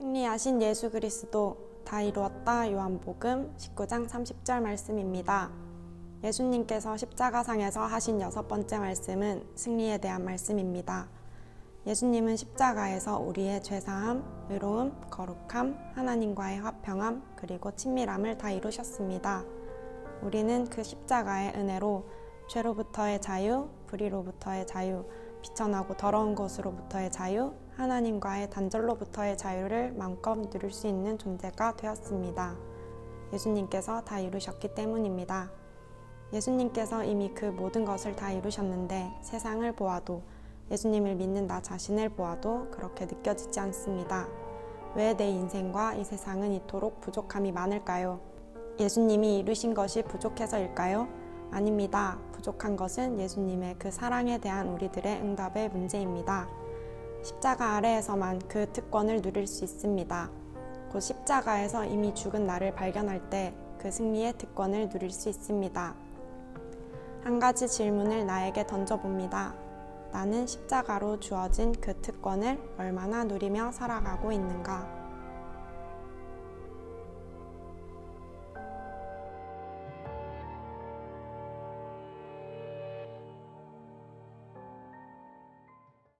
승리하신 예수 그리스도 다 이루었다 요한복음 19장 30절 말씀입니다. 예수님께서 십자가상에서 하신 여섯 번째 말씀은 승리에 대한 말씀입니다. 예수님은 십자가에서 우리의 죄사함, 의로움, 거룩함, 하나님과의 화평함, 그리고 친밀함을 다 이루셨습니다. 우리는 그 십자가의 은혜로 죄로부터의 자유, 불의로부터의 자유, 비천하고 더러운 것으로부터의 자유, 하나님과의 단절로부터의 자유를 마음껏 누릴 수 있는 존재가 되었습니다. 예수님께서 다 이루셨기 때문입니다. 예수님께서 이미 그 모든 것을 다 이루셨는데 세상을 보아도 예수님을 믿는 나 자신을 보아도 그렇게 느껴지지 않습니다. 왜 내 인생과 이 세상은 이토록 부족함이 많을까요? 예수님이 이루신 것이 부족해서일까요? 아닙니다. 부족한 것은 예수님의 그 사랑에 대한 우리들의 응답의 문제입니다. 십자가 아래에서만 그 특권을 누릴 수 있습니다. 곧 십자가에서 이미 죽은 나를 발견할 때 그 승리의 특권을 누릴 수 있습니다. 한 가지 질문을 나에게 던져봅니다. 나는 십자가로 주어진 그 특권을 얼마나 누리며 살아가고 있는가?